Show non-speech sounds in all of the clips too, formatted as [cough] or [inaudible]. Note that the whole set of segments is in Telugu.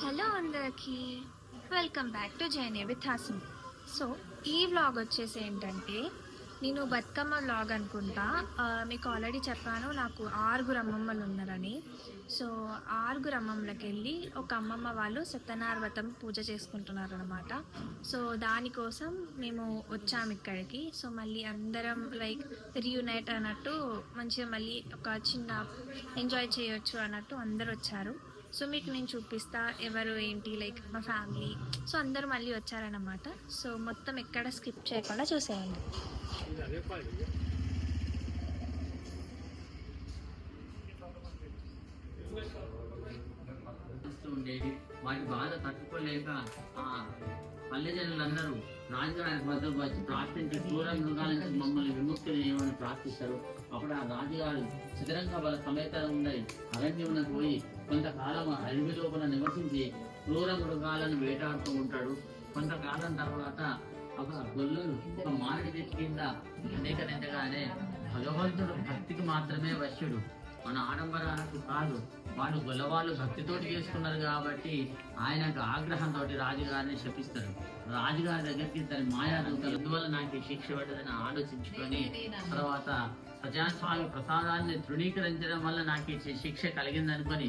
హలో అందరికీ welcome back to journey with Hasini. So ఈ వ్లాగ్ వచ్చేసి ఏంటంటే నేను బతుకమ్మ బ్లాగ్ అనుకుంటా. మీకు ఆల్రెడీ చెప్పాను నాకు ఆరుగురు అమ్మమ్మలు ఉన్నారని. సో ఆరుగురు అమ్మమ్మలకి వెళ్ళి ఒక అమ్మమ్మ వాళ్ళు సత్యనారాయణ వ్రతం పూజ చేసుకుంటున్నారు అనమాట సో దానికోసం మేము వచ్చాము ఇక్కడికి. సో మళ్ళీ అందరం లైక్ రీయునైట్ అన్నట్టు మంచిగా మళ్ళీ ఒక చిన్న ఎంజాయ్ చేయొచ్చు అన్నట్టు అందరు వచ్చారు. సో మీకు నేను చూపిస్తా ఎవరు ఏంటి లైక్ మా ఫ్యామిలీ సో అందరూ మళ్ళీ వచ్చారనమాట సో మొత్తం ఎక్కడ స్కిప్ చేయకుండా చూసేయండి. వస్తూ ఉండేది. వాటి బాధ తట్టుకోలేక ఆ పల్లె జనులందరూ రాజుగారి వద్దకు వచ్చి ప్రార్థించి క్రూర మృగాల నుంచి మమ్మల్ని విముక్తి చేయమని ప్రార్థిస్తారు. అప్పుడు ఆ రాజుగారు చదరంగ బల సమేత ఉన్నది అరణ్యమున పోయి కొంతకాలం అడవి లోపల నివసించి క్రూర మృగాలను వేటాడుతూ ఉంటాడు. కొంతకాలం తర్వాత ఒక గొల్లూరు ఒక మామిడి చెట్టు కింద అనేకనెంతగానే భగవంతుడు భక్తికి మాత్రమే వశ్యుడు. మన ఆడంబరాలకు కాదు వాళ్ళు గొల్లవాళ్ళు భక్తితోటి చేసుకున్నారు కాబట్టి ఆయనకు ఆగ్రహంతో రాజుగారిని శపిస్తారు. రాజుగారి దగ్గరికి తన మాయాదంతలు వల్ల అందువల్ల నాకు ఈ శిక్ష పడ్డదని ఆలోచించుకొని తర్వాత ప్రజాస్వామి ప్రసాదాన్ని తృణీకరించడం వల్ల నాకు ఈ శిక్ష కలిగిందనుకొని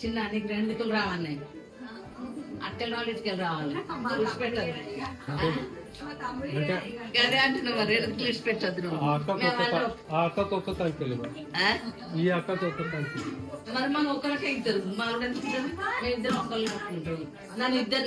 చిన్న నీకు రెండు ఇటుకలు రావాలి. అట్టెల వాళ్ళు రావాలి ఇడిచి పెట్టద్దు అదే అంటున్నా మరి ఇటుకలు ఇడిచి పెట్టద్దు నువ్వు. ఆ అక్కకు మేము ఒక్క వాళ్ళు- ఆ అక్కకు ఒక్క తంకెలు ఆ? ఈ అక్కకు ఒక్క తంకెలు మరి మనం ఇద్దరు. ఎంత ఇద్దరు? మేము ఇద్దరు ఒక్కరు నడుపుకుంటాం. నన్ను ఇద్దరు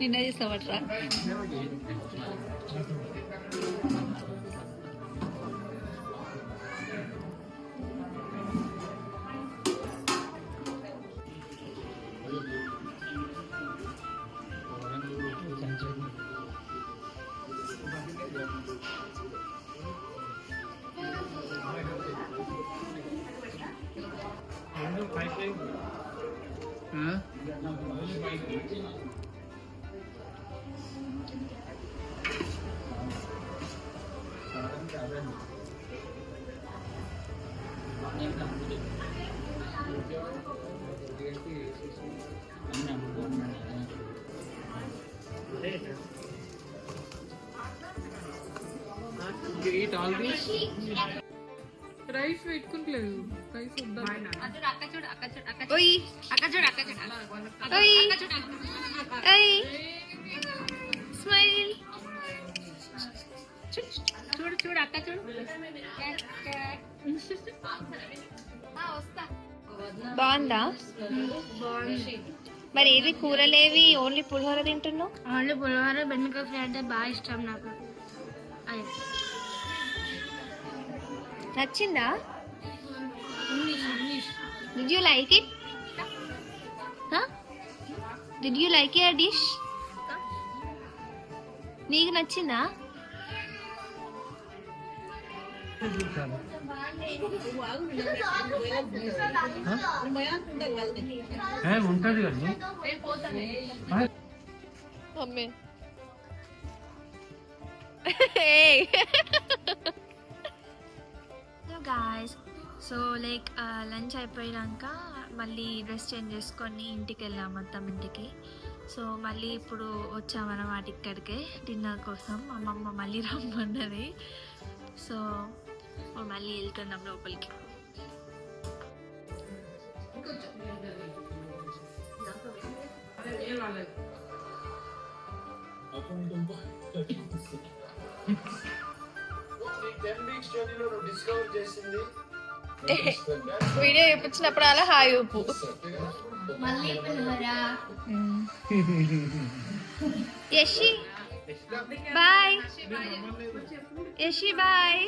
నిన్న చేస్తావట్రా eat all this? రైస్ పెట్టుకుంటలేదు రైస్ వద్దా అక్క చూడు అక్క చూడు అక్క చూడు. అక్క చూడు స్మైల్ చూడు చూడు అక్క చూడు. బాగుందా? మరి ఏవి కూరలేవి? ఓన్లీ పులిహోర తింటున్నావు? ఓన్లీ పులిహోర బెండకాయ ఫ్రై అంటే బాగా ఇష్టం నాకు. నచ్చిందా? You like it did you like your dish నీకు నచ్చిందా? ఉంటుంది mummy. Guys so like lunch అయిపోయాక మళ్ళీ డ్రెస్ చేంజ్ చేసుకొని ఇంటికి వెళ్ళాం మొత్తం ఇంటికి. సో మళ్ళీ ఇప్పుడు వచ్చామన్నమాట ఇక్కడికే డిన్నర్ కోసం. మా అమ్మమ్మ మళ్ళీ రమ్మన్నది. సో మళ్ళీ వెళ్తున్నాం లోపలికి. [laughs] వీడియో చూపించినప్పుడు అలా హాయ్ ఊపు మళ్ళీ పులిహోర Yashi bye Yashi bye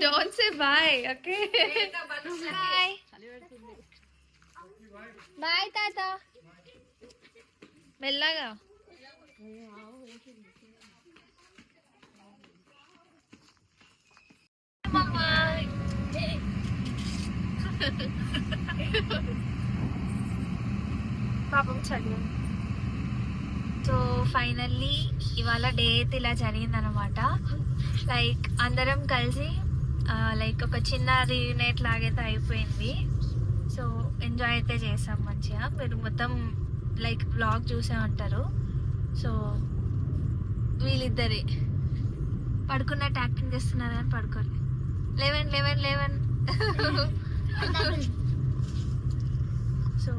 Don't say bye, okay? Bye. Bye తాత. మెల్లగా. పాపం చదివాం సో ఫైనల్లీ ఇవాళ డే అయితే ఇలా జరిగిందనమాట లైక్ అందరం కలిసి లైక్ ఒక చిన్న రీయూనైట్ లాగైతే అయిపోయింది. సో ఎంజాయ్ అయితే చేసాం మంచిగా. మీరు మొత్తం లైక్ బ్లాగ్ చూసే ఉంటారు. సో వీళ్ళిద్దరే. పడుకున్నట్టు యాక్టింగ్ చేస్తున్నారు కానీ పడుకోలే eleven eleven eleven so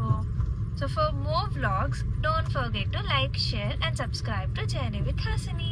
so for more vlogs don't forget to like share and subscribe to journey with Hasini